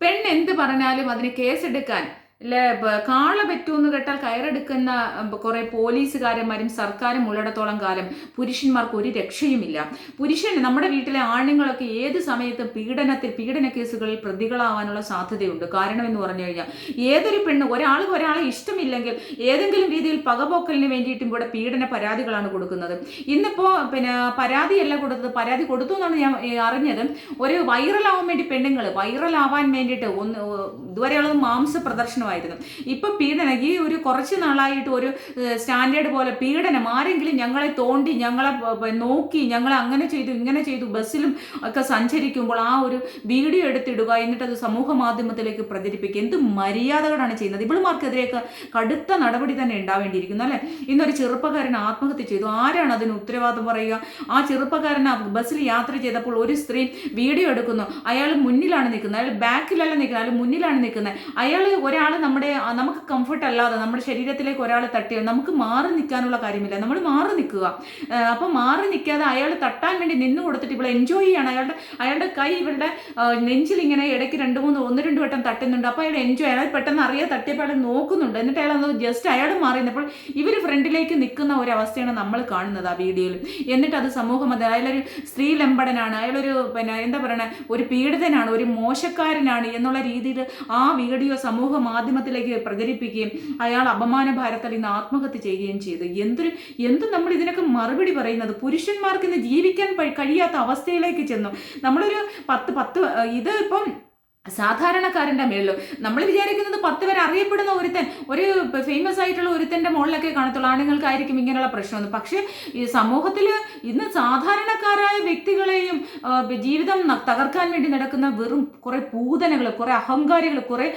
പെണ്ണ് എന്ത് പറഞ്ഞാലും അതിന് കേസെടുക്കാൻ അല്ലെ കാള പറ്റുമെന്ന് കേട്ടാൽ കയറെടുക്കുന്ന കുറെ പോലീസുകാരന്മാരും സർക്കാരും ഉള്ളിടത്തോളം കാലം പുരുഷന്മാർക്ക് ഒരു രക്ഷയുമില്ല. പുരുഷൻ നമ്മുടെ വീട്ടിലെ ആണുങ്ങളൊക്കെ ഏത് സമയത്തും പീഡനത്തിൽ പീഡന കേസുകളിൽ പ്രതികളാവാനുള്ള സാധ്യതയുണ്ട്. കാരണം എന്ന് പറഞ്ഞു കഴിഞ്ഞാൽ ഏതൊരു പെണ്ണ് ഒരാൾക്ക് ഒരാളെ ഇഷ്ടമില്ലെങ്കിൽ ഏതെങ്കിലും രീതിയിൽ പകപോക്കലിന് വേണ്ടിയിട്ടും ഇവിടെ പീഡന പരാതികളാണ് കൊടുക്കുന്നത്. ഇന്നിപ്പോ പിന്നെ പരാതിയല്ല കൊടുത്തത് പരാതി കൊടുത്തു എന്നാണ് ഞാൻ അറിഞ്ഞത്. ഒരു വൈറലാവാൻ വേണ്ടി പെണ്ണുങ്ങൾ വൈറലാവാൻ വേണ്ടിയിട്ട് ഒന്ന് ഇതുവരെയുള്ളത് മാംസ പ്രദർശനമായിരുന്നു ഇപ്പം പീഡനം ഈ ഒരു കുറച്ച് നാളായിട്ട് ഒരു സ്റ്റാൻഡേർഡ് പോലെ പീഡനം ആരെങ്കിലും ഞങ്ങളെ തോണ്ടി ഞങ്ങളെ നോക്കി ഞങ്ങളെ അങ്ങനെ ചെയ്തു ഇങ്ങനെ ചെയ്തു ബസ്സിലും ഒക്കെ സഞ്ചരിക്കുമ്പോൾ ആ ഒരു വീഡിയോ എടുത്തിടുക എന്നിട്ട് അത് സമൂഹ മാധ്യമത്തിലേക്ക് പ്രചരിപ്പിക്കുക എന്ത് മര്യാദകളാണ് ചെയ്യുന്നത്? ഇവളുമാർക്കെതിരെയൊക്കെ കടുത്ത നടപടി തന്നെ ഉണ്ടാവേണ്ടിയിരിക്കുന്നു അല്ലേ? ഇന്നൊരു ചെറുപ്പക്കാരൻ ആത്മഹത്യ ചെയ്തു. ആരാണ് അതിന് ഉത്തരവാദിത്വം പറയുക? ആ ചെറുപ്പക്കാരൻ ബസ്സിൽ യാത്ര ചെയ്തപ്പോൾ ഒരു സ്ത്രീ വീഡിയോ എടുക്കുന്നു. അയാൾ മുന്നിലാണ് നിൽക്കുന്നത്. അയാൾ ബാക്കിലല്ല നിൽക്കുന്നത്. അയാൾ മുന്നിലാണ് നിൽക്കുന്നത്. അയാൾ ഒരാൾ നമ്മുടെ നമുക്ക് കംഫർട്ട് അല്ലാതെ നമ്മുടെ ശരീരത്തിലേക്ക് ഒരാൾ തട്ടിയാൽ നമുക്ക് മാറി നിൽക്കാനുള്ള കാര്യമില്ല. നമ്മൾ മാറി നിൽക്കുക അപ്പോൾ മാറി നിൽക്കാതെ അയാൾ തട്ടാൻ വേണ്ടി നിന്ന് കൊടുത്തിട്ട് ഇവിടെ എൻജോയ് ചെയ്യാണ്. അയാളുടെ അയാളുടെ കൈ ഇവരുടെ നെഞ്ചിൽ ഇങ്ങനെ ഇടയ്ക്ക് രണ്ട് മൂന്ന് ഒന്ന് രണ്ട് വട്ടം തട്ടുന്നുണ്ട്. അപ്പോൾ അയാൾ എൻജോയ് അയാൾ പെട്ടെന്ന് അറിയാതെ തട്ടിയപ്പോൾ അയാൾ നോക്കുന്നുണ്ട്. എന്നിട്ട് അയാൾ ജസ്റ്റ് അയാൾ മാറി നിന്നപ്പോൾ ഇവർ ഫ്രണ്ടിലേക്ക് നിൽക്കുന്ന ഒരു അവസ്ഥയാണ് നമ്മൾ കാണുന്നത് ആ വീഡിയോയിൽ. എന്നിട്ട് അത് സമൂഹം അത് അയാളൊരു സ്ത്രീ ലംബടനാണ്. അയാളൊരു പിന്നെ എന്താ പറയണേ? ഒരു പീഡിതനാണ് ഒരു മോശക്കാരനാണ് എന്നുള്ള രീതിയിൽ ആ വീഡിയോ സമൂഹ മാധ്യമത്തിലേക്ക് പ്രചരിപ്പിക്കുകയും അയാൾ അപമാന ഭാരത്തിൽ ഇന്ന് ആത്മഹത്യ ചെയ്യുകയും ചെയ്തു. എന്തൊരു എന്തും നമ്മൾ ഇതിനൊക്കെ മറുപടി പറയുന്നത് പുരുഷന്മാർക്ക് ഇന്ന് ജീവിക്കാൻ കഴിയാത്ത അവസ്ഥയിലേക്ക് ചെന്നു. നമ്മളൊരു പത്ത് പത്ത് ഇത് ഇപ്പം സാധാരണക്കാരന്റെ മേളിലും. നമ്മൾ വിചാരിക്കുന്നത് പത്ത് പേർ അറിയപ്പെടുന്ന ഒരുത്തൻ ഒരു ഫേമസ് ആയിട്ടുള്ള ഒരുത്തന്റെ മുകളിലൊക്കെ കാണത്തുള്ളൂ. ആണുങ്ങൾക്കായിരിക്കും ഇങ്ങനെയുള്ള പ്രശ്നമൊന്നും. പക്ഷേ ഈ സമൂഹത്തിൽ ഇന്ന് സാധാരണക്കാരായ വ്യക്തികളെയും ജീവിതം തകർക്കാൻ വേണ്ടി നടക്കുന്ന വെറും കുറെ പൂതനകൾ കുറെ അഹങ്കാരികൾ കുറെ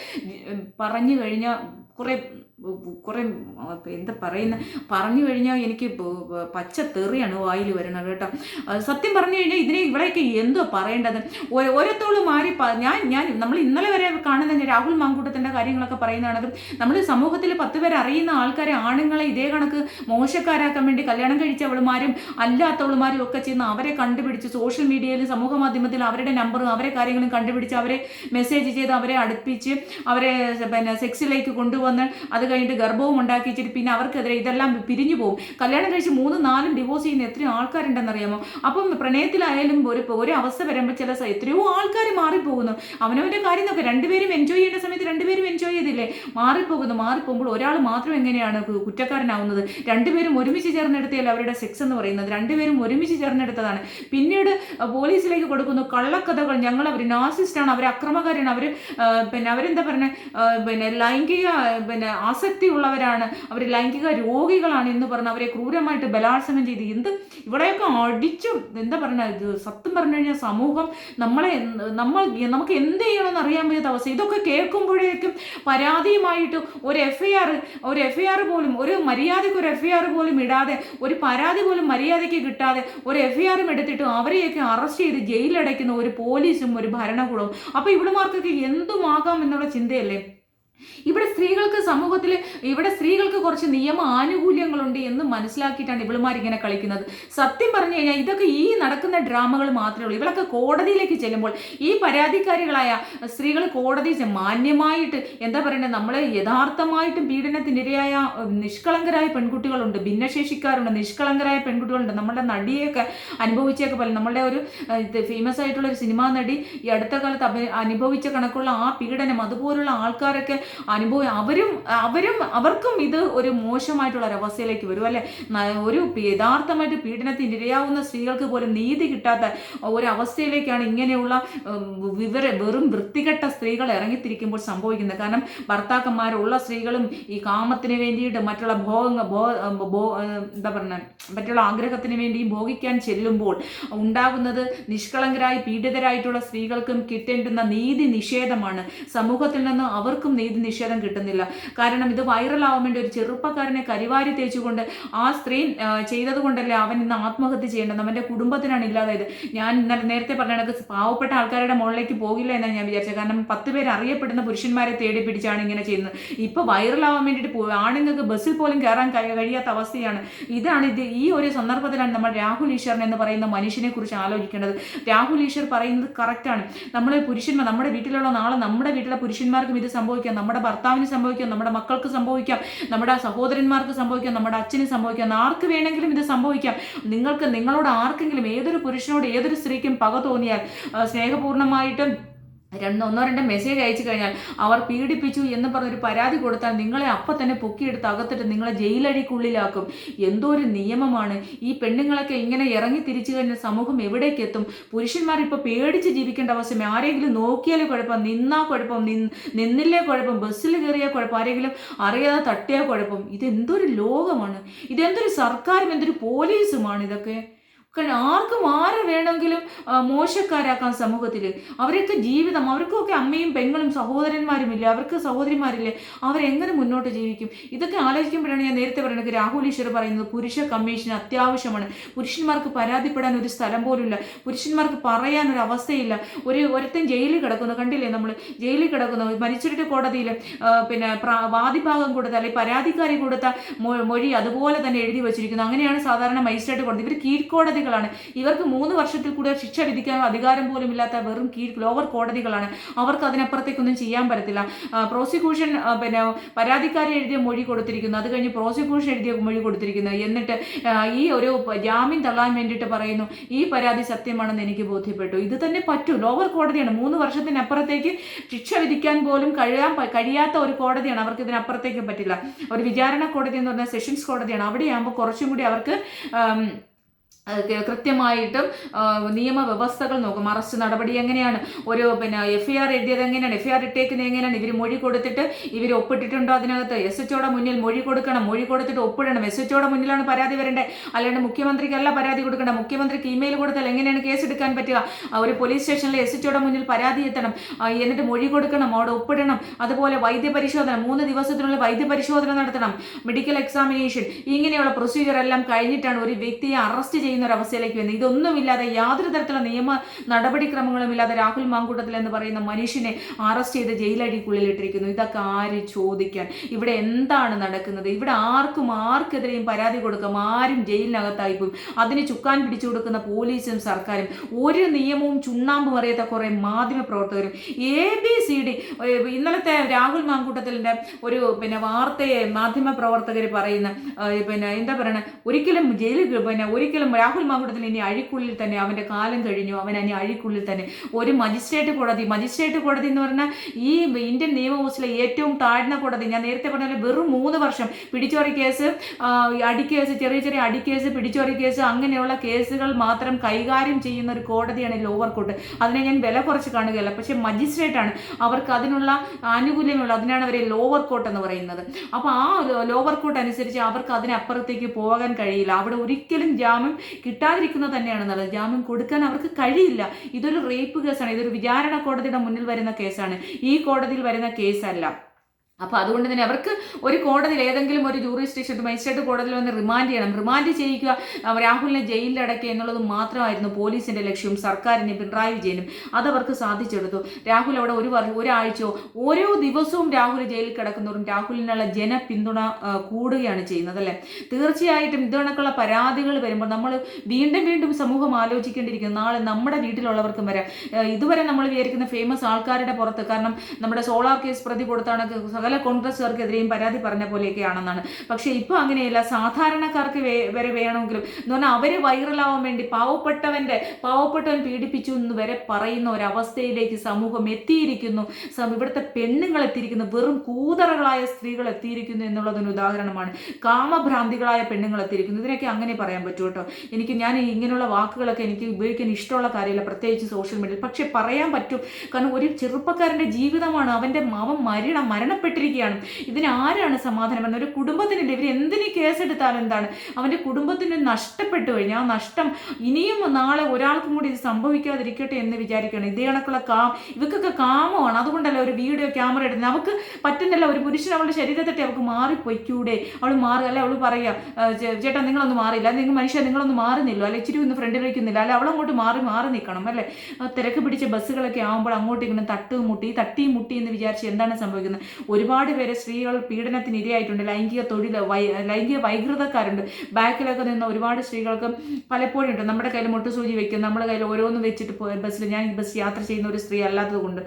പറഞ്ഞു കഴിഞ്ഞ കുറെ കുറെ എന്താ പറയുന്ന? പറഞ്ഞു കഴിഞ്ഞാൽ എനിക്ക് പച്ച തെറിയാണ് വായിൽ വരുന്നത് കേട്ടോ. സത്യം പറഞ്ഞു കഴിഞ്ഞാൽ ഇതിനെ ഇവിടെയൊക്കെ എന്തോ പറയേണ്ടത്? ഓരോത്തോളം മാറി ഞാൻ ഞാൻ നമ്മൾ ഇന്നലെ വരെ കാണുന്ന രാഹുൽ മാങ്കൂട്ടത്തിന്റെ കാര്യങ്ങളൊക്കെ പറയുന്നതാണെങ്കിൽ നമ്മൾ സമൂഹത്തിൽ പത്ത് പേർ അറിയുന്ന ആൾക്കാരെ ആണുങ്ങളെ ഇതേ കണക്ക് മോശക്കാരാക്കാൻ വേണ്ടി കല്യാണം കഴിച്ചവളുമാരും അല്ലാത്തവളുമാരും ഒക്കെ ചെയ്യുന്ന അവരെ കണ്ടുപിടിച്ച് സോഷ്യൽ മീഡിയയിലും സമൂഹ മാധ്യമത്തിലും അവരുടെ നമ്പറും അവരെ കാര്യങ്ങളും കണ്ടുപിടിച്ച് അവരെ മെസ്സേജ് ചെയ്ത് അവരെ അടുപ്പിച്ച് അവരെ പിന്നെ സെക്സിലേക്ക് കൊണ്ടുവന്ന് അത് കഴിഞ്ഞിട്ട് ഗർഭവും ഉണ്ടാക്കിച്ചിട്ട് പിന്നെ അവർക്കെതിരെ ഇതെല്ലാം പിരിഞ്ഞു പോകും കല്യാണം കഴിച്ച് മൂന്ന് നാലും ഡിവോഴ്സ് ചെയ്യുന്ന എത്രയോ ആൾക്കാരുണ്ടെന്നറിയാമോ അപ്പം പ്രണയത്തിലായാലും ഒരു ഒരു അവസ്ഥ വരുമ്പോൾ ചില എത്രയോ ആൾക്കാർ മാറിപ്പോകുന്നു. അവനവന്റെ കാര്യം നോക്കുക രണ്ടുപേരും എൻജോയ് ചെയ്യേണ്ട സമയത്ത് രണ്ടുപേരും എൻജോയ് ചെയ്തില്ലേ? മാറിപ്പോകുന്നു മാറിപ്പോകുമ്പോൾ ഒരാൾ മാത്രം എങ്ങനെയാണ് കുറ്റക്കാരനാവുന്നത്? രണ്ടുപേരും ഒരുമിച്ച് ചേർന്നെടുത്തല്ലേ അവരുടെ സെക്സ് എന്ന് പറയുന്നത്? രണ്ടുപേരും ഒരുമിച്ച് ചേർന്നെടുത്തതാണ്. പിന്നീട് പോലീസിലേക്ക് കൊടുക്കുന്നു കള്ളക്കഥകൾ. ഞങ്ങൾ അവർ നാസിസ്റ്റാണ് അവർ അക്രമകാരിയാണ്. അവർ പിന്നെ അവരെന്താ പറഞ്ഞ? പിന്നെ ലൈംഗിക പിന്നെ ആസക്തി ഉള്ളവരാണ് അവർ ലൈംഗിക രോഗികളാണ് എന്ന് പറഞ്ഞ് അവരെ ക്രൂരമായിട്ട് ബലാത്സംഗം ചെയ്ത് എന്ത് ഇവിടെയൊക്കെ അടിച്ചും എന്താ പറയുക സത്യം പറഞ്ഞു കഴിഞ്ഞാൽ സമൂഹം നമ്മളെ നമ്മൾ നമുക്ക് എന്ത് ചെയ്യണമെന്ന് അറിയാൻ വയ്യാത്ത അവസ്ഥ. ഇതൊക്കെ കേൾക്കുമ്പോഴേക്കും പരാതിയുമായിട്ട് ഒരു F I R F I R R പോലും ഒരു മര്യാദയ്ക്ക് ഒരു എഫ് ഐ ആർ പോലും ഇടാതെ ഒരു പരാതി പോലും മര്യാദയ്ക്ക് കിട്ടാതെ ഒരു എഫ് ഐ ആറും എടുത്തിട്ട് അവരെയൊക്കെ അറസ്റ്റ് ചെയ്ത് ജയിലടയ്ക്കുന്ന ഒരു പോലീസും ഒരു ഭരണകൂടവും. അപ്പോൾ ഇവിടുമാർക്കൊക്കെ എന്തുമാകാം എന്നുള്ള ചിന്തയല്ലേ? ഇവിടെ സ്ത്രീകൾക്ക് സമൂഹത്തിൽ ഇവിടെ സ്ത്രീകൾക്ക് കുറച്ച് നിയമ ആനുകൂല്യങ്ങളുണ്ട് എന്ന് മനസ്സിലാക്കിയിട്ടാണ് ഇവളുമാർ ഇങ്ങനെ കളിക്കുന്നത്. സത്യം പറഞ്ഞു കഴിഞ്ഞാൽ ഇതൊക്കെ ഈ നടക്കുന്ന ഡ്രാമകൾ മാത്രമേ ഉള്ളൂ. ഇവളൊക്കെ കോടതിയിലേക്ക് ചെല്ലുമ്പോൾ ഈ പരാതിക്കാരികളായ സ്ത്രീകൾ കോടതി മാന്യമായിട്ട് എന്താ പറയുന്നത് നമ്മളെ യഥാർത്ഥമായിട്ടും പീഡനത്തിനിരയായ നിഷ്കളങ്കരായ പെൺകുട്ടികളുണ്ട് ഭിന്നശേഷിക്കാരുണ്ട് നിഷ്കളങ്കരായ പെൺകുട്ടികളുണ്ട്. നമ്മുടെ നടിയൊക്കെ അനുഭവിച്ചൊക്കെ പോലെ നമ്മളുടെ ഒരു ഫേമസ് ആയിട്ടുള്ള ഒരു സിനിമാ നടി ഈ അടുത്ത കാലത്ത് അനുഭവിച്ച കണക്കുള്ള ആ പീഡനം അതുപോലുള്ള ആൾക്കാരൊക്കെ അനുഭവം അവരും അവരും അവർക്കും ഇത് ഒരു മോശമായിട്ടുള്ള ഒരു അവസ്ഥയിലേക്ക് വരും അല്ലെ? ഒരു യഥാർത്ഥമായിട്ട് പീഡനത്തിന് ഇരയാവുന്ന സ്ത്രീകൾക്ക് പോലും നീതി കിട്ടാത്ത ഒരു അവസ്ഥയിലേക്കാണ് ഇങ്ങനെയുള്ള വിവര വെറും വൃത്തികെട്ട സ്ത്രീകൾ ഇറങ്ങിത്തിരിക്കുമ്പോൾ സംഭവിക്കുന്നത്. കാരണം ഭർത്താക്കന്മാരുള്ള സ്ത്രീകളും ഈ കാമത്തിന് വേണ്ടിയിട്ട് മറ്റുള്ള ഭോഗ ഭോ എന്താ പറയുക മറ്റുള്ള ആഗ്രഹത്തിന് വേണ്ടിയും ഭോഗിക്കാൻ ചെല്ലുമ്പോൾ ഉണ്ടാകുന്നത് നിഷ്കളങ്കരായി പീഡിതരായിട്ടുള്ള സ്ത്രീകൾക്കും കിട്ടേണ്ടുന്ന നീതി നിഷേധമാണ്. സമൂഹത്തിൽ നിന്ന് അവർക്കും നീതി നിഷേധം കിട്ടുന്നില്ല. കാരണം ഇത് വൈറലാവാൻ വേണ്ടി ഒരു ചെറുപ്പക്കാരനെ കരിവാരി തേച്ചുകൊണ്ട് ആ സ്ത്രീ ചെയ്തത് കൊണ്ടല്ലേ അവൻ ഇന്ന് ആത്മഹത്യ ചെയ്യേണ്ടത്? അവന്റെ കുടുംബത്തിനാണ് ഇല്ലാതായത്. ഞാൻ ഇന്നലെ നേരത്തെ പറഞ്ഞ പാവപ്പെട്ട ആൾക്കാരുടെ മുകളിലേക്ക് പോകില്ല എന്നാണ് ഞാൻ വിചാരിച്ചത്. കാരണം പത്ത് പേര് അറിയപ്പെടുന്ന പുരുഷന്മാരെ തേടി പിടിച്ചാണ് ഇങ്ങനെ ചെയ്യുന്നത്. ഇപ്പൊ വൈറലാവാൻ വേണ്ടിയിട്ട് ആണുങ്ങൾക്ക് ബസ്സിൽ പോലും കയറാൻ കഴിയാത്ത അവസ്ഥയാണ്. ഇതാണ് ഇത് ഈ ഒരു സന്ദർഭത്തിലാണ് നമ്മൾ രാഹുൽ ഈശ്വരൻ എന്ന് പറയുന്ന മനുഷ്യനെ കുറിച്ച് ആലോചിക്കേണ്ടത്. രാഹുൽ ഈശ്വർ പറയുന്നത് കറക്റ്റാണ് നമ്മൾ പുരുഷന്മാർ നമ്മുടെ വീട്ടിലുള്ള നാളെ നമ്മുടെ വീട്ടിലെ പുരുഷന്മാർക്കും ഇത് സംഭവിക്കാം. നമ്മുടെ ഭർത്താവിന് സംഭവിക്കാം നമ്മുടെ മക്കൾക്ക് സംഭവിക്കാം നമ്മുടെ സഹോദരന്മാർക്ക് സംഭവിക്കാം നമ്മുടെ അച്ഛന് സംഭവിക്കാം ആർക്ക് വേണമെങ്കിലും ഇത് സംഭവിക്കാം. നിങ്ങൾക്ക് നിങ്ങളോട് ആർക്കെങ്കിലും ഏതൊരു പുരുഷനോട് ഏതൊരു സ്ത്രീക്കും പക തോന്നിയാൽ സ്നേഹപൂർണമായിട്ടും രണ്ട് ഒന്നോ രണ്ടോ മെസ്സേജ് അയച്ചു കഴിഞ്ഞാൽ അവർ പീഡിപ്പിച്ചു എന്ന് പറഞ്ഞൊരു പരാതി കൊടുത്താൽ നിങ്ങളെ അപ്പം തന്നെ പൊക്കിയെടുത്ത് അകത്തിട്ട് നിങ്ങളെ ജയിലഴിക്കുള്ളിലാക്കും എന്തോ ഒരു നിയമമാണ്. ഈ പെണ്ണുങ്ങളൊക്കെ ഇങ്ങനെ ഇറങ്ങി തിരിച്ചു കഴിഞ്ഞാൽ സമൂഹം എവിടേക്ക് എത്തും പുരുഷന്മാർ ഇപ്പോൾ പേടിച്ച് ജീവിക്കേണ്ട അവസ്ഥ ആരെങ്കിലും നോക്കിയാലേ കുഴപ്പം. നിന്നാ കുഴപ്പം. നിന്ന് നിന്നില്ലേ കുഴപ്പം. ബസ്സിൽ കയറിയാൽ കുഴപ്പം. ആരെങ്കിലും അറിയാതെ തട്ടിയാൽ കുഴപ്പം. ഇതെന്തൊരു ലോകമാണ്. ഇതെന്തൊരു സർക്കാരും എന്തൊരു പോലീസുമാണ് ഇതൊക്കെ. കാരണം ആർക്കും ആരെ വേണമെങ്കിലും മോശക്കാരാക്കാം സമൂഹത്തിൽ അവരൊക്കെ ജീവിതം അവർക്കൊക്കെ അമ്മയും പെങ്ങളും സഹോദരന്മാരുമില്ല? അവർക്ക് സഹോദരിമാരില്ലേ? അവരെങ്ങനെ മുന്നോട്ട് ജീവിക്കും? ഇതൊക്കെ ആലോചിക്കുമ്പോഴാണ് ഞാൻ നേരത്തെ പറയുന്നത് രാഹുൽ ഈശ്വർ പറയുന്നത് പുരുഷ കമ്മീഷൻ അത്യാവശ്യമാണ്. പുരുഷന്മാർക്ക് പരാതിപ്പെടാൻ ഒരു സ്ഥലം പോലുമില്ല. പുരുഷന്മാർക്ക് പറയാൻ ഒരു അവസ്ഥയില്ല. ഒരു ഒരുത്തൻ ജയിലിൽ കിടക്കുന്നു കണ്ടില്ലേ നമ്മൾ ജയിലിൽ കിടക്കുന്നു മരിച്ചിട്ട് കോടതിയിൽ പിന്നെ വാദിഭാഗം കൊടുത്ത അല്ലെങ്കിൽ പരാതിക്കാരി കൊടുത്ത മൊഴി അതുപോലെ തന്നെ എഴുതി വച്ചിരിക്കുന്നു. അങ്ങനെയാണ് സാധാരണ മജിസ്ട്രേറ്റ് കോടതി ഇവർ കീഴ്ക്കോടതികളാണ് ഇവർക്ക് മൂന്ന് വർഷത്തിൽ കൂടുതൽ ശിക്ഷ വിധിക്കാൻ അധികാരം പോലും ഇല്ലാത്ത വെറും കീഴ് ലോവർ കോടതികളാണ്. അവർക്ക് അതിനപ്പുറത്തേക്കൊന്നും ചെയ്യാൻ പറ്റത്തില്ല. പ്രോസിക്യൂഷൻ പിന്നെ പരാതിക്കാരി എഴുതിയ മൊഴി കൊടുത്തിരിക്കുന്നു. അത് കഴിഞ്ഞ് പ്രോസിക്യൂഷൻ എഴുതിയ മൊഴി കൊടുത്തിരിക്കുന്നു. എന്നിട്ട് ഈ ഒരു ജാമ്യം തള്ളാൻ വേണ്ടിയിട്ട് പറയുന്നു ഈ പരാതി സത്യമാണെന്ന് എനിക്ക് ബോധ്യപ്പെട്ടു. ഇത് തന്നെ പറ്റൂ. ലോവർ കോടതിയാണ്. മൂന്ന് വർഷത്തിനപ്പുറത്തേക്ക് ശിക്ഷ വിധിക്കാൻ പോലും കഴിയാൻ കഴിയാത്ത ഒരു കോടതിയാണ്. അവർക്ക് ഇതിനപ്പുറത്തേക്ക് പറ്റില്ല. ഒരു വിചാരണ കോടതി എന്ന് പറഞ്ഞാൽ സെഷൻസ് കോടതിയാണ്. അവിടെയാകുമ്പോൾ കുറച്ചും കൂടി അവർക്ക് കൃത്യമായിട്ടും നിയമവ്യവസ്ഥകൾ നോക്കും. അറസ്റ്റ് നടപടി എങ്ങനെയാണ്? ഒരു പിന്നെ എഫ് ഐ ആർ എഴുതിയത് എങ്ങനെയാണ്? എഫ് ഐ ആർ ഇട്ടേക്കുന്നത് എങ്ങനെയാണ്? ഇവർ മൊഴി കൊടുത്തിട്ട് ഇവർ ഒപ്പിട്ടിട്ടുണ്ടോ അതിനകത്ത്? എസ് എച്ച് മുന്നിൽ മൊഴി കൊടുക്കണം. മൊഴി കൊടുത്തിട്ട് ഒപ്പിടണം. എസ് എച്ച് മുന്നിലാണ് പരാതി വരേണ്ടത്. അല്ലാണ്ട് മുഖ്യമന്ത്രിക്കല്ല പരാതി കൊടുക്കണം മുഖ്യമന്ത്രിക്ക് ഇമെയിൽ കൊടുത്താൽ എങ്ങനെയാണ് കേസ് എടുക്കാൻ പറ്റുക ഒരു പോലീസ് സ്റ്റേഷനിൽ എസ് എച്ച് മുന്നിൽ പരാതി എത്തണം. എന്നിട്ട് മൊഴി കൊടുക്കണം. അവിടെ ഒപ്പിടണം. അതുപോലെ വൈദ്യപരിശോധന മൂന്ന് ദിവസത്തിനുള്ളിൽ വൈദ്യപരിശോധന നടത്തണം. മെഡിക്കൽ എക്സാമിനേഷൻ ഇങ്ങനെയുള്ള പ്രൊസീജിയർ എല്ലാം കഴിഞ്ഞിട്ടാണ് ഒരു വ്യക്തിയെ അറസ്റ്റ് ചെയ്യുന്ന ഒരു അവസ്ഥയിലേക്ക് വരുന്നത് ഇതൊന്നുമില്ലാതെ യാതൊരു തരത്തിലുള്ള നിയമ നടപടിക്രമങ്ങളും ഇല്ലാതെ രാഹുൽ മാങ്കൂട്ടത്തിൽ എന്ന് പറയുന്ന മനുഷ്യനെ അറസ്റ്റ് ചെയ്ത് ജയിലടിക്കുള്ളിൽ ഇട്ടിരിക്കുന്നു ഇതൊക്കെ ആര് ചോദിക്കാൻ? ഇവിടെ എന്താണ് നടക്കുന്നത്? ഇവിടെ ആർക്കും ആർക്കെതിരെയും പരാതി കൊടുക്കാം. ആരും ജയിലിനകത്തായി പോകും അതിന് ചുക്കാൻ പിടിച്ചു കൊടുക്കുന്ന പോലീസും സർക്കാരും ഒരു നിയമവും ചുണ്ണാമ്പും അറിയാത്ത കുറേ മാധ്യമ പ്രവർത്തകരും എ ബി സി ഡി ഇന്നലത്തെ രാഹുൽ മാങ്കൂട്ടത്തിലിന്റെ ഒരു പിന്നെ വാർത്തയെ മാധ്യമ പ്രവർത്തകർ പറയുന്ന പിന്നെ എന്താ പറയണ? ഒരിക്കലും ജയിലിൽ പിന്നെ ഒരിക്കലും രാഹുൽ മാങ്കൂട്ടത്തിൽ ഇനി അഴിക്കുള്ളിൽ തന്നെ അവന്റെ കാലം കഴിഞ്ഞു അവൻ അനി അഴിക്കുള്ളിൽ തന്നെ. ഒരു മജിസ്ട്രേറ്റ് കോടതി മജിസ്ട്രേറ്റ് കോടതി എന്ന് പറഞ്ഞാൽ ഈ ഇന്ത്യൻ നിയമവോസിലെ ഏറ്റവും താഴ്ന്ന കോടതി. ഞാൻ നേരത്തെ പറഞ്ഞ വെറും മൂന്ന് വർഷം പിടിച്ചോറി കേസ് അടിക്കേസ് ചെറിയ ചെറിയ അടിക്കേസ് പിടിച്ചോറി കേസ് അങ്ങനെയുള്ള കേസുകൾ മാത്രം കൈകാര്യം ചെയ്യുന്ന ഒരു കോടതിയാണ് ലോവർ കോർട്ട് അതിനെ ഞാൻ വില കുറച്ച് കാണുകയല്ല പക്ഷേ മജിസ്ട്രേറ്റ് ആണ്. അവർക്ക് അതിനുള്ള ആനുകൂല്യമുള്ള അതിനാണ് അവരെ ലോവർ കോർട്ട് എന്ന് പറയുന്നത്. അപ്പോൾ ആ ലോവർ കോർട്ട് അനുസരിച്ച് അവർക്ക് അതിനപ്പുറത്തേക്ക് പോകാൻ കഴിയില്ല. അവിടെ ഒരിക്കലും ജാമ്യം കിട്ടാതിരിക്കുന്നത് തന്നെയാണ് നല്ലത്. ജാമ്യം കൊടുക്കാൻ അവർക്ക് കഴിയില്ല. ഇതൊരു റേപ്പ് കേസാണ് ഇതൊരു വിചാരണ കോടതിയുടെ മുന്നിൽ വരുന്ന കേസാണ് ഈ കോടതിയിൽ വരുന്ന കേസല്ല അപ്പോൾ അതുകൊണ്ട് തന്നെ അവർക്ക് ഒരു കോടതിയിൽ ഏതെങ്കിലും ഒരു ജൂറി സ്റ്റേഷൻ മജിസ്ട്രേറ്റ് കോടതിയിൽ വന്ന് റിമാൻഡ് ചെയ്യണം. റിമാൻഡ് ചെയ്യുക രാഹുലിനെ ജയിലിൽ അടയ്ക്കുക എന്നുള്ളത് മാത്രമായിരുന്നു പോലീസിന്റെ ലക്ഷ്യവും സർക്കാരിനെ പിണറായി വിജയനും. അതവർക്ക് സാധിച്ചെടുത്തു. രാഹുൽ അവിടെ ഒരു ഒരാഴ്ചയോ ഓരോ ദിവസവും രാഹുൽ ജയിലിൽ കിടക്കുന്നവരും രാഹുലിനുള്ള ജനപിന്തുണ കൂടുകയാണ് ചെയ്യുന്നത് അല്ലേ? തീർച്ചയായിട്ടും ഇതുകണക്കുള്ള പരാതികൾ വരുമ്പോൾ നമ്മൾ വീണ്ടും വീണ്ടും സമൂഹം ആലോചിക്കേണ്ടിയിരിക്കുന്നു. നാളെ നമ്മുടെ വീട്ടിലുള്ളവർക്കും വരാം ഇതുവരെ നമ്മൾ വിചാരിക്കുന്ന ഫേമസ് ആൾക്കാരുടെ പുറത്ത് കാരണം നമ്മുടെ സോളാർ കേസ് പ്രതി കൊടുത്താണ് സകല കോൺഗ്രസ്സുകാർക്കെതിരെയും പരാതി പറഞ്ഞ പോലെയൊക്കെയാണെന്നാണ്. പക്ഷേ ഇപ്പോൾ അങ്ങനെയല്ല. സാധാരണക്കാർക്ക് വരെ വേണമെങ്കിലും എന്ന് പറഞ്ഞാൽ അവർ വൈറലാവാൻ വേണ്ടി പാവപ്പെട്ടവന്റെ പാവപ്പെട്ടവൻ പീഡിപ്പിച്ചു എന്ന് വരെ പറയുന്ന ഒരവസ്ഥയിലേക്ക് സമൂഹം എത്തിയിരിക്കുന്നു. ഇവിടുത്തെ പെണ്ണുങ്ങൾ എത്തിയിരിക്കുന്നു. വെറും കൂതറകളായ സ്ത്രീകൾ എത്തിയിരിക്കുന്നു എന്നുള്ളതിന് ഉദാഹരണമാണ്. കാമഭ്രാന്തികളായ പെണ്ണുങ്ങൾ എത്തിയിരിക്കുന്നു. ഇതിനൊക്കെ അങ്ങനെ പറയാൻ പറ്റൂ കേട്ടോ. എനിക്ക് ഞാൻ ഇങ്ങനെയുള്ള വാക്കുകളൊക്കെ എനിക്ക് ഉപയോഗിക്കാൻ ഇഷ്ടമുള്ള കാര്യമില്ല. പ്രത്യേകിച്ച് സോഷ്യൽ മീഡിയയിൽ. പക്ഷേ പറയാൻ പറ്റും. കാരണം ഒരു ചെറുപ്പക്കാരന്റെ ജീവിതമാണ്. അവന്റെ അവൻ മരണം മരണപ്പെട്ടിരിക്കുന്നു നഷ്ടപ്പെട്ടിരിക്കുകയാണ് ഇതിന് ആരാണ് സമാധാനം പറഞ്ഞത് ഒരു കുടുംബത്തിനില്ല. ഇവർ എന്തിനു കേസെടുത്താലും എന്താണ്? അവന്റെ കുടുംബത്തിന് നഷ്ടപ്പെട്ടു കഴിഞ്ഞാൽ ആ നഷ്ടം ഇനിയും നാളെ ഒരാൾക്കും കൂടി ഇത് സംഭവിക്കാതിരിക്കട്ടെ എന്ന് വിചാരിക്കുകയാണ്. ഇതേ കണക്കുള്ള കാ ഇവക്കൊക്കെ കാമമാണ്. അതുകൊണ്ടല്ല ഒരു വീഡിയോ ക്യാമറ എടുക്കുന്നത് അവൾക്ക് പറ്റുന്നില്ല. ഒരു പുരുഷൻ അവളുടെ ശരീരത്തെ അവൾക്ക് മാറിപ്പോയിക്കൂടെ? അവൾ മാറുക അല്ലെ അവൾ പറയുക "ആ, ചേ- ചേട്ടാ നിങ്ങളൊന്ന് മാറില്ല നിങ്ങൾ മനുഷ്യ നിങ്ങളൊന്ന് മാറുന്നില്ല. അല്ലെ ഇച്ചിരി ഒന്ന് ഫ്രണ്ടിൽ വയ്ക്കുന്നില്ല അല്ലെ അവളങ്ങോട്ട് മാറി മാറി നിൽക്കണം അല്ലേ? തിരക്ക് പിടിച്ച ബസ്സുകളൊക്കെ ആകുമ്പോൾ അങ്ങോട്ട് ഇങ്ങനെ തട്ട് മുട്ടി തട്ടി മുട്ടി എന്ന് വിചാരിച്ച് എന്താണ് സംഭവിക്കുന്നത്? ഒരുപാട് പേരെ സ്ത്രീകൾ പീഡനത്തിന് ഇരയായിട്ടുണ്ട് ലൈംഗിക തൊഴിൽ ലൈംഗിക വൈകൃതക്കാരുണ്ട് ബാക്കിലൊക്കെ നിന്ന് ഒരുപാട് സ്ത്രീകൾക്ക് പലപ്പോഴും ഉണ്ട് നമ്മുടെ കയ്യിൽ മുട്ടുസൂചി വെക്കും നമ്മുടെ കയ്യിൽ ഓരോന്ന് വെച്ചിട്ട് ബസ്സിൽ ഞാൻ ബസ് യാത്ര ചെയ്യുന്ന ഒരു സ്ത്രീ അല്ലാത്തതുകൊണ്ട്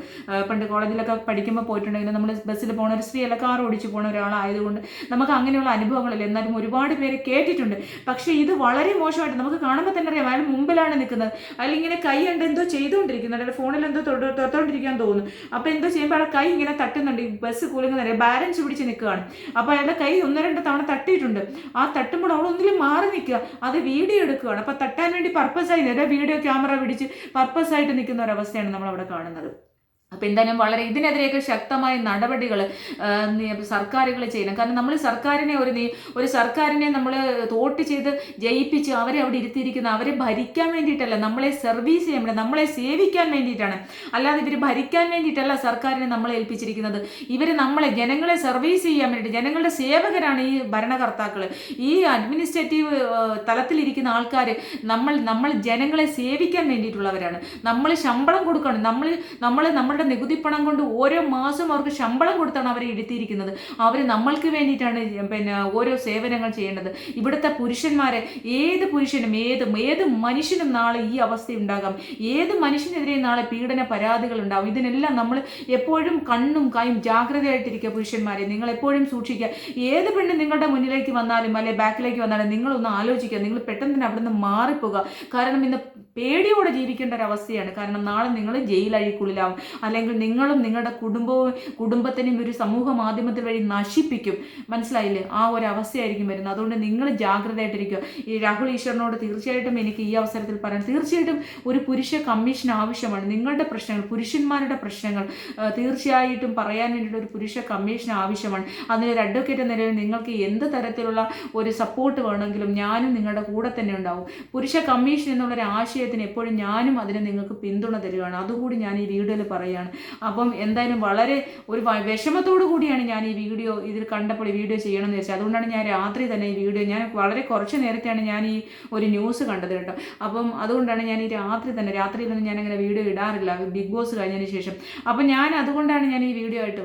പണ്ട് കോളേജിലൊക്കെ പഠിക്കുമ്പോൾ പോയിട്ടുണ്ടെങ്കിൽ നമ്മൾ ബസ്സിൽ പോണ ഒരു സ്ത്രീ അല്ല കാർ ഓടിച്ച് പോകുന്ന ഒരാളായതുകൊണ്ട് നമുക്ക് അങ്ങനെയുള്ള അനുഭവങ്ങളില്ല എന്നാലും ഒരുപാട് പേര് കേട്ടിട്ടുണ്ട് പക്ഷേ ഇത് വളരെ മോശമായിട്ട് നമുക്ക് കാണുമ്പോൾ തന്നെ അറിയാം അയാൾ മുമ്പിലാണ് നിൽക്കുന്നത് അയാൾ ഇങ്ങനെ കൈ ഉണ്ട് എന്തോ ചെയ്തുകൊണ്ടിരിക്കുന്നുണ്ട് അയാൾ ഫോണിൽ എന്തോ തൊട്ടോണ്ടിരിക്കാൻ തോന്നുന്നു അപ്പോൾ എന്തോ ചെയ്യുമ്പോൾ അയാൾ കൈ ഇങ്ങനെ തട്ടുന്നുണ്ട് ഈ ബസ് കുലുങ്ങുന്നില്ല ബാലൻസ് പിടിച്ച് നിൽക്കുകയാണ്. അപ്പോൾ അയാളുടെ കൈ ഒന്ന് രണ്ട് തവണ തട്ടിയിട്ടുണ്ട്. ആ തട്ടുമ്പോൾ അവൾ ഒന്നിലും മാറി നിൽക്കുക. അത് വീഡിയോ എടുക്കുകയാണ്. അപ്പോൾ തട്ടാൻ വേണ്ടി പർപ്പസ് ആയി നേരെ വീഡിയോ ക്യാമറ പിടിച്ച് പർപ്പസ് ആയിട്ട് നിൽക്കുന്ന ഒരു അവസ്ഥയാണ് നമ്മൾ അവിടെ കാണുന്നത്. അപ്പോൾ എന്തായാലും വളരെ ഇതിനെതിരെയൊക്കെ ശക്തമായ നടപടികൾ സർക്കാരുകൾ ചെയ്യണം. കാരണം നമ്മൾ സർക്കാരിനെ ഒരു ഒരു സർക്കാരിനെ നമ്മൾ തോട്ട് ചെയ്ത് ജയിപ്പിച്ച് അവരെ അവിടെ ഇരുത്തിയിരിക്കുന്ന അവരെ ഭരിക്കാൻ വേണ്ടിയിട്ടല്ല നമ്മളെ സർവീസ് ചെയ്യാൻ വേണ്ടി നമ്മളെ സേവിക്കാൻ വേണ്ടിയിട്ടാണ്. അല്ലാതെ ഇവർ ഭരിക്കാൻ വേണ്ടിയിട്ടല്ല സർക്കാരിനെ നമ്മളെ ഏൽപ്പിച്ചിരിക്കുന്നത്. ഇവർ നമ്മളെ ജനങ്ങളെ സർവീസ് ചെയ്യാൻ വേണ്ടിയിട്ട് ജനങ്ങളുടെ സേവകരാണ് ഈ ഭരണകർത്താക്കൾ ഈ അഡ്മിനിസ്ട്രേറ്റീവ് തലത്തിലിരിക്കുന്ന ആൾക്കാർ നമ്മൾ നമ്മൾ ജനങ്ങളെ സേവിക്കാൻ വേണ്ടിയിട്ടുള്ളവരാണ്. നമ്മൾ ശമ്പളം കൊടുക്കണം നമ്മൾ നമ്മൾ നമ്മളുടെ നികുതി പണം കൊണ്ട് ഓരോ മാസം അവർക്ക് ശമ്പളം കൊടുത്താണ് അവരെ ഇരുത്തിയിരിക്കുന്നത്. അവർ നമ്മൾക്ക് വേണ്ടിയിട്ടാണ് പിന്നെ ഓരോ സേവനങ്ങൾ ചെയ്യേണ്ടത്. ഇവിടുത്തെ പുരുഷന്മാരെ ഏത് പുരുഷനും ഏത് ഏത് മനുഷ്യനും നാളെ ഈ അവസ്ഥ ഉണ്ടാകാം ഏത് മനുഷ്യനെതിരെ നാളെ പീഡന പരാതികൾ ഉണ്ടാകും ഇതിനെല്ലാം നമ്മൾ എപ്പോഴും കണ്ണും കായും ജാഗ്രതയായിട്ടിരിക്കുക പുരുഷന്മാരെ. നിങ്ങൾ എപ്പോഴും സൂക്ഷിക്കുക. ഏത് പെണ്ണ് നിങ്ങളുടെ മുന്നിലേക്ക് വന്നാലും അല്ലെ ബാക്കിലേക്ക് വന്നാലും നിങ്ങളൊന്ന് ആലോചിക്കുക. നിങ്ങൾ പെട്ടെന്ന് തന്നെ അവിടെ നിന്ന് മാറിപ്പോകുക. കാരണം ഇന്ന് പേടിയോടെ ജീവിക്കേണ്ട ഒരു അവസ്ഥയാണ് കാരണം നാളെ നിങ്ങൾ ജയിലഴിക്കുള്ളിലാവും അല്ലെങ്കിൽ നിങ്ങളും നിങ്ങളുടെ കുടുംബവും കുടുംബത്തിനെയും ഒരു സമൂഹ മാധ്യമത്തിൽ വഴി നശിപ്പിക്കും. മനസ്സിലായില്ലേ? ആ ഒരു അവസ്ഥയായിരിക്കും വരുന്നത്. അതുകൊണ്ട് നിങ്ങൾ ജാഗ്രതയായിട്ടിരിക്കുക. ഈ രാഹുൽ ഈശ്വരനോട് തീർച്ചയായിട്ടും എനിക്ക് ഈ അവസരത്തിൽ പറയാം. തീർച്ചയായിട്ടും ഒരു പുരുഷ കമ്മീഷൻ ആവശ്യമാണ്. നിങ്ങളുടെ പ്രശ്നങ്ങൾ പുരുഷന്മാരുടെ പ്രശ്നങ്ങൾ തീർച്ചയായിട്ടും പറയാൻ വേണ്ടിയിട്ട് ഒരു പുരുഷ കമ്മീഷൻ ആവശ്യമാണ്. അതിനൊരു അഡ്വക്കേറ്റ് എന്ന നിലയിൽ നിങ്ങൾക്ക് എന്ത് തരത്തിലുള്ള ഒരു സപ്പോർട്ട് വേണമെങ്കിലും ഞാനും നിങ്ങളുടെ കൂടെ തന്നെ ഉണ്ടാവും. പുരുഷ കമ്മീഷൻ എന്നുള്ളൊരു ആശയത്തിന് എപ്പോഴും ഞാനും അതിന് നിങ്ങൾക്ക് പിന്തുണ തരികയാണ്. അതുകൂടി ഞാൻ ഈ വീഡിയോയിൽ പറയുകയാണ് അപ്പം എന്തായാലും വളരെ ഒരു വിഷമത്തോടു കൂടിയാണ് ഞാൻ ഈ വീഡിയോ ഇതിൽ കണ്ടപ്പോൾ വീഡിയോ ചെയ്യണമെന്ന് വെച്ചാൽ അതുകൊണ്ടാണ് ഞാൻ രാത്രി തന്നെ ഈ വീഡിയോ ഞാൻ വളരെ കുറച്ച് നേരത്തെയാണ് ഞാൻ ഈ ഒരു ന്യൂസ് കണ്ടത് കേട്ടോ. അപ്പം അതുകൊണ്ടാണ് ഞാൻ ഈ രാത്രി തന്നെ രാത്രിയിലൊന്നും ഞാൻ അങ്ങനെ വീഡിയോ ഇടാറില്ല. ബിഗ് ബോസ് കഴിഞ്ഞതിന് ശേഷം. അപ്പം ഞാൻ അതുകൊണ്ടാണ് ഞാൻ ഈ വീഡിയോ ആയിട്ട്